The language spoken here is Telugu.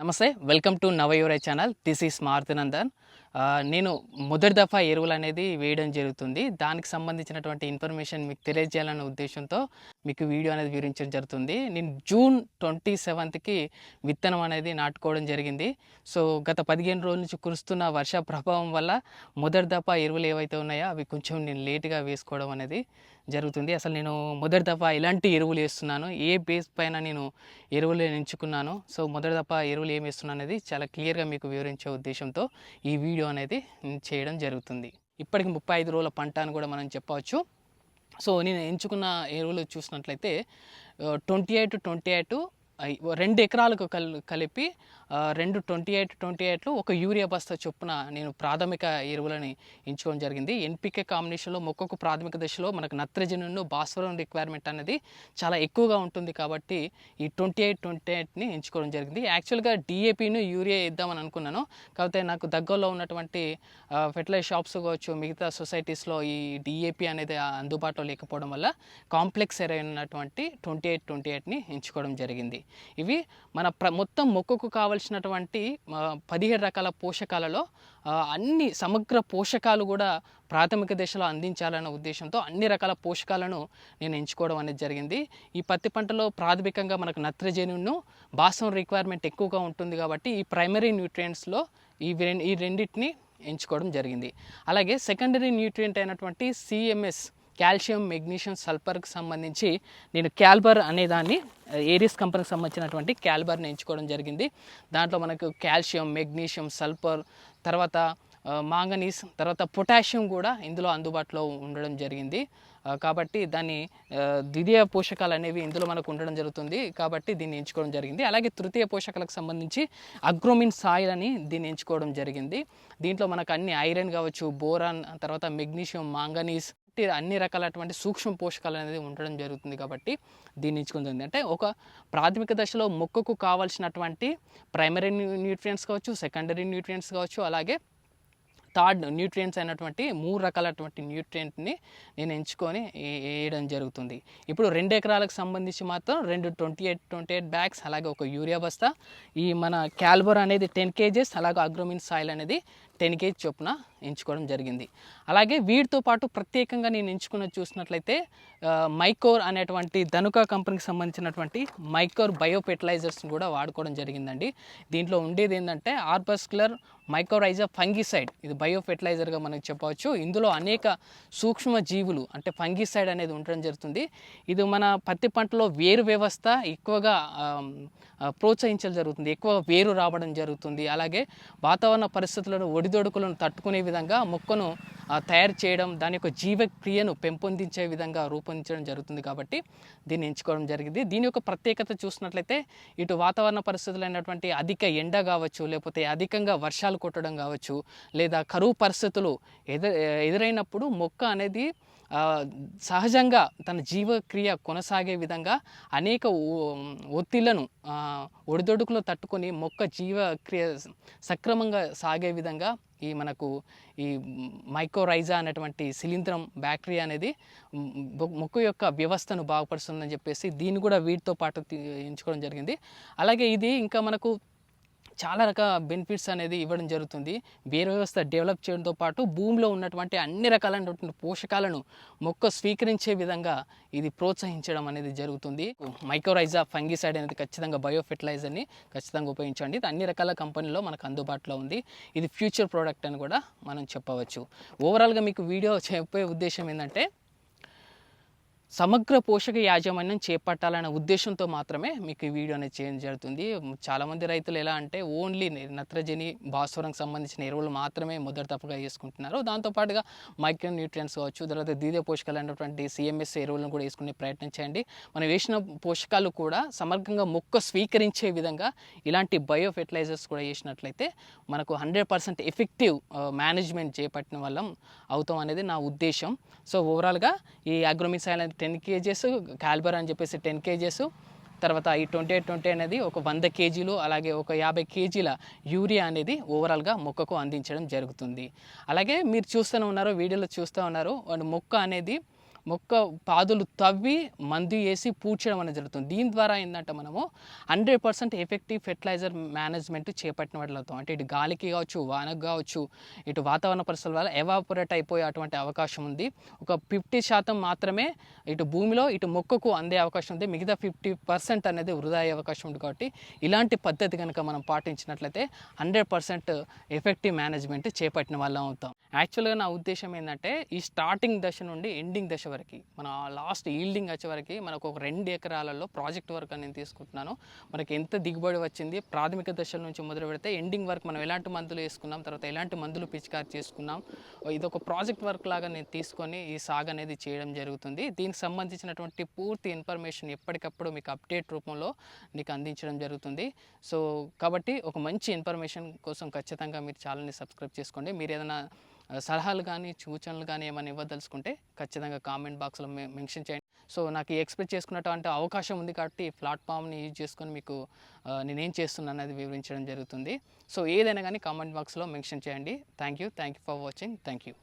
నమస్తే వెల్కమ్ టు నవయూరై ఛానల్. This is Maruthinandan. నేను మొదటి దఫా ఎరువులు అనేది వేయడం జరుగుతుంది. దానికి సంబంధించినటువంటి ఇన్ఫర్మేషన్ మీకు తెలియజేయాలనే ఉద్దేశంతో మీకు వీడియో అనేది వివరించడం జరుగుతుంది. నేను జూన్ ట్వంటీ సెవెంత్కి విత్తనం అనేది నాటుకోవడం జరిగింది. సో గత పదిహేను రోజుల నుంచి కురుస్తున్న వర్ష ప్రభావం వల్ల మొదటి దఫా ఎరువులు ఏవైతే ఉన్నాయో అవి కొంచెం నేను లేటుగా వేసుకోవడం అనేది జరుగుతుంది. అసలు నేను మొదటి దఫా ఎలాంటి ఎరువులు వేస్తున్నాను ఏ బేస్ పైన నేను ఎరువులు ఎంచుకున్నాను సో మొదటి దఫా ఎరువులు ఏమి వేస్తున్నాను అనేది చాలా క్లియర్గా మీకు వివరించే ఉద్దేశంతో ఈ వీడియో అనేది చేయడం జరుగుతుంది. ఇప్పటికి ముప్పై ఐదు రోజుల పంట అని కూడా మనం చెప్పవచ్చు. సో నేను ఎంచుకున్న ఎరువులు చూసినట్లయితే ట్వంటీ ఎయిట్ ట్వంటీ ఎయిట్ రెండు ఎకరాలకు కల్ కలిపి రెండు ట్వంటీ ఎయిట్ ట్వంటీ ఎయిట్లు ఒక యూరియా బస్తా చొప్పున నేను ప్రాథమిక ఎరువులని ఎంచుకోవడం జరిగింది. ఎన్పికే కాంబినేషన్లో మొక్కకు ప్రాథమిక దశలో మనకు నత్రజనును భాస్వరం రిక్వైర్మెంట్ అనేది చాలా ఎక్కువగా ఉంటుంది కాబట్టి ఈ ట్వంటీ ఎయిట్ ట్వంటీ ఎయిట్ని ఎంచుకోవడం జరిగింది. యాక్చువల్గా డిఏపిను యూరియా ఇద్దామని అనుకున్నాను. కాకపోతే నాకు దగ్గరలో ఉన్నటువంటి ఫెర్టిలైజర్ షాప్స్ కావచ్చు మిగతా సొసైటీస్లో ఈ డిఏపి అనేది అందుబాటులో లేకపోవడం వల్ల కాంప్లెక్స్ అయినటువంటి ట్వంటీ ఎయిట్ ట్వంటీ ఎయిట్ని ఎంచుకోవడం జరిగింది. ఇవి మన ప్ర మొత్తం మొక్కకు కావలసినటువంటి పదిహేడు రకాల పోషకాలలో అన్ని సమగ్ర పోషకాలు కూడా ప్రాథమిక దశలో అందించాలన్న ఉద్దేశంతో అన్ని రకాల పోషకాలను నేను ఎంచుకోవడం అనేది జరిగింది. ఈ పత్తి పంటలో ప్రాథమికంగా మనకు నత్రజనును బాసం రిక్వైర్మెంట్ ఎక్కువగా ఉంటుంది కాబట్టి ఈ ప్రైమరీ న్యూట్రియంట్స్లో ఈ ఈ రెండింటిని ఎంచుకోవడం జరిగింది. అలాగే సెకండరీ న్యూట్రియంట్ అయినటువంటి సిఎంఎస్ కాల్షియం మెగ్నీషియం సల్ఫర్కి సంబంధించి నేను క్యాల్బర్ అనే దాన్ని ఏరియస్ కంపెనీకి సంబంధించినటువంటి క్యాల్బర్ని ఎంచుకోవడం జరిగింది. దాంట్లో మనకు కాల్షియం మెగ్నీషియం సల్ఫర్ తర్వాత మాంగనీస్ తర్వాత పొటాషియం కూడా ఇందులో అందుబాటులో ఉండడం జరిగింది. కాబట్టి దాన్ని ద్వితీయ పోషకాలు అనేవి ఇందులో మనకు ఉండడం జరుగుతుంది. కాబట్టి దీన్ని ఎంచుకోవడం జరిగింది. అలాగే తృతీయ పోషకాలకు సంబంధించి అగ్రోమిన్ సాయిల్ అని దీన్ని ఎంచుకోవడం జరిగింది. దీంట్లో మనకు అన్ని ఐరన్ కావచ్చు బోరాన్ తర్వాత మెగ్నీషియం మాంగనీస్ ఇట్టి అన్ని రకాలటువంటి సూక్ష్మ పోషకాలు అనేది ఉండడం జరుగుతుంది కాబట్టి దీన్ని ఎంచుకుంది అంటే ఒక ప్రాథమిక దశలో మొక్కకు కావాల్సినటువంటి ప్రైమరీ న్యూట్రియంట్స్ కావచ్చు సెకండరీ న్యూట్రియంట్స్ కావచ్చు అలాగే థర్డ్ న్యూట్రియంట్స్ అయినటువంటి మూడు రకాలటువంటి న్యూట్రియంట్ని నేను ఎంచుకొని వేయడం జరుగుతుంది. ఇప్పుడు రెండు ఎకరాలకు సంబంధించి మాత్రం రెండు twenty eight twenty eight bags అలాగే ఒక యూరియా బస్తా ఈ మన క్యాల్బర్ అనేది టెన్ కేజెస్ అలాగే అగ్రోమిన్ సాయిల్ అనేది టెన్ కేజీ చొప్పున ఎంచుకోవడం జరిగింది. అలాగే వీటితో పాటు ప్రత్యేకంగా నేను ఎంచుకున్న చూసినట్లయితే మైకోర్ అనేటువంటి ధనుక కంపెనీకి సంబంధించినటువంటి మైకోర్ బయో ఫెర్టిలైజర్స్ని కూడా వాడుకోవడం జరిగిందండి. దీంట్లో ఉండేది ఏంటంటే ఆర్బస్కులర్ మైకోరైజా ఫంగిసైడ్. ఇది బయో ఫెర్టిలైజర్గా మనకు చెప్పవచ్చు. ఇందులో అనేక సూక్ష్మ జీవులు అంటే ఫంగిసైడ్ అనేది ఉండడం జరుగుతుంది. ఇది మన పత్తి పంటలో వేరు వ్యవస్థ ఎక్కువగా ప్రోత్సహించడం జరుగుతుంది. ఎక్కువ వేరు రావడం జరుగుతుంది. అలాగే వాతావరణ పరిస్థితులను ఒడిదొడుకులను తట్టుకునే విధంగా మొక్కను తయారు చేయడం దాని యొక్క జీవక్రియను పెంపొందించే విధంగా రూపొందించడం జరుగుతుంది కాబట్టి దీన్ని ఎంచుకోవడం జరిగింది. దీని యొక్క ప్రత్యేకత చూసినట్లయితే ఇటు వాతావరణ పరిస్థితులు అయినటువంటి అధిక ఎండ కావచ్చు లేకపోతే అధికంగా వర్షాలు కొట్టడం కావచ్చు లేదా కరువు పరిస్థితులు ఎదు ఎదురైనప్పుడు మొక్క అనేది సహజంగా తన జీవక్రియ కొనసాగే విధంగా అనేక ఒత్తిళ్ళను ఒడిదొడుకులు తట్టుకొని మొక్క జీవక్రియ సక్రమంగా సాగే విధంగా ఈ మనకు ఈ మైక్రోరైజా అనేటువంటి శిలీంద్రం బ్యాక్టీరియా అనేది మొక్క యొక్క వ్యవస్థను బాగుపరుస్తుందని చెప్పేసి దీన్ని కూడా వీటితో పాటు ఎంచుకోవడం జరిగింది. అలాగే ఇది ఇంకా మనకు చాలా రకాల బెనిఫిట్స్ అనేది ఇవ్వడం జరుగుతుంది. వేరు వ్యవస్థ డెవలప్ చేయడంతో పాటు భూమిలో ఉన్నటువంటి అన్ని రకాలైనటువంటి పోషకాలను మొక్క స్వీకరించే విధంగా ఇది ప్రోత్సహించడం అనేది జరుగుతుంది. మైక్రోరైజా ఫంగిసైడ్ అనేది ఖచ్చితంగా బయో ఫెర్టిలైజర్ని ఖచ్చితంగా ఉపయోగించండి. ఇది అన్ని రకాల కంపెనీలో మనకు అందుబాటులో ఉంది. ఇది ఫ్యూచర్ ప్రోడక్ట్ అని కూడా మనం చెప్పవచ్చు. ఓవరాల్గా మీకు వీడియో చెప్పే ఉద్దేశం ఏంటంటే సమగ్ర పోషక యాజమాన్యం చేపట్టాలనే ఉద్దేశంతో మాత్రమే మీకు ఈ వీడియో అనేది చేయడం జరుగుతుంది. చాలామంది రైతులు ఎలా అంటే ఓన్లీ నత్రజని భాస్వరంకి సంబంధించిన ఎరువులు మాత్రమే మొదటి తప్పుగా చేసుకుంటున్నారు దాంతోపాటుగా మైక్రో న్యూట్రియన్స్ కావచ్చు తర్వాత ద్వితీయ పోషకాలు అయినటువంటి సిఎంఎస్ ఎరువులను కూడా వేసుకునే ప్రయత్నం చేయండి. మనం వేసిన పోషకాలు కూడా సమగ్రంగా మొక్క స్వీకరించే విధంగా ఇలాంటి బయో ఫెర్టిలైజర్స్ కూడా వేసినట్లయితే మనకు హండ్రెడ్ పర్సెంట్ ఎఫెక్టివ్ మేనేజ్మెంట్ చేపట్టిన వల్ల అవుతాం అనేది నా ఉద్దేశం. సో ఓవరాల్గా ఈ అగ్రోమిసైల్ అనేది టెన్ కేజెస్ క్యాల్బర్ అని చెప్పేసి టెన్ కేజెస్ తర్వాత ఈ ట్వంటీ ఎయిట్ ట్వంటీ అనేది ఒక వంద కేజీలు అలాగే ఒక యాభై కేజీల యూరియా అనేది ఓవరాల్గా మొక్కకు అందించడం జరుగుతుంది. అలాగే మీరు చూస్తూనే ఉన్నారు వీడియోలో చూస్తూ ఉన్నారు అండ్ మొక్క అనేది మొక్క పాదులు తవ్వి మందు వేసి పూడ్చడం అనేది జరుగుతుంది. దీని ద్వారా ఏంటంటే మనము hundred percent effective fertiliser management చేపట్టిన వాళ్ళతో అవుతాం. అంటే ఇటు గాలికి కావచ్చు వానకు కావచ్చు ఇటు వాతావరణ పరిస్థితుల వల్ల ఎవాపరేట్ అయిపోయే అటువంటి అవకాశం ఉంది. ఒక ఫిఫ్టీ శాతం మాత్రమే ఇటు భూమిలో ఇటు మొక్కకు అందే అవకాశం ఉంది. మిగతా ఫిఫ్టీ పర్సెంట్ అనేది వృధా అయ్యే అవకాశం ఉంది కాబట్టి ఇలాంటి పద్ధతి కనుక మనం పాటించినట్లయితే హండ్రెడ్ పర్సెంట్ ఎఫెక్టివ్ మేనేజ్మెంట్ చేపట్టిన వాళ్ళం అవుతాం. యాక్చువల్గా నా ఉద్దేశం ఏంటంటే ఈ స్టార్టింగ్ దశ నుండి ఎండింగ్ దశ వరకు మన లాస్ట్ ఈల్డింగ్ వచ్చే వరకు మనకు ఒక రెండు ఎకరాలలో ప్రాజెక్ట్ వర్క్ అని నేను తీసుకుంటున్నాను. మనకి ఎంత దిగుబడి వచ్చింది ప్రాథమిక దశల నుంచి మొదలు పెడితే ఎండింగ్ వర్క్ మనం ఎలాంటి మందులు వేసుకున్నాం తర్వాత ఎలాంటి మందులు పిచికారి చేసుకున్నాం ఇది ఒక ప్రాజెక్ట్ వర్క్ లాగా నేను తీసుకొని ఈ సాగు అనేది చేయడం జరుగుతుంది. దీనికి సంబంధించినటువంటి పూర్తి ఇన్ఫర్మేషన్ ఎప్పటికప్పుడు మీకు అప్డేట్ రూపంలో మీకు అందించడం జరుగుతుంది. సో కాబట్టి ఒక మంచి ఇన్ఫర్మేషన్ కోసం ఖచ్చితంగా మీరు ఛానల్ని సబ్స్క్రైబ్ చేసుకోండి. మీరు ఏదైనా సలహాలు కానీ సూచనలు కానీ ఏమైనా ఇవ్వదలుచుకుంటే ఖచ్చితంగా కామెంట్ బాక్స్లో మెన్షన్ చేయండి. సో నాకు ఎక్స్పెక్ట్ చేసుకున్నటువంటి అవకాశం ఉంది కాబట్టి ప్లాట్ఫామ్ని యూజ్ చేసుకొని మీకు నేనేం చేస్తున్నాను అనేది వివరించడం జరుగుతుంది. సో ఏదైనా కానీ కామెంట్ బాక్స్లో మెన్షన్ చేయండి. Thank you thank you for watching. Thank you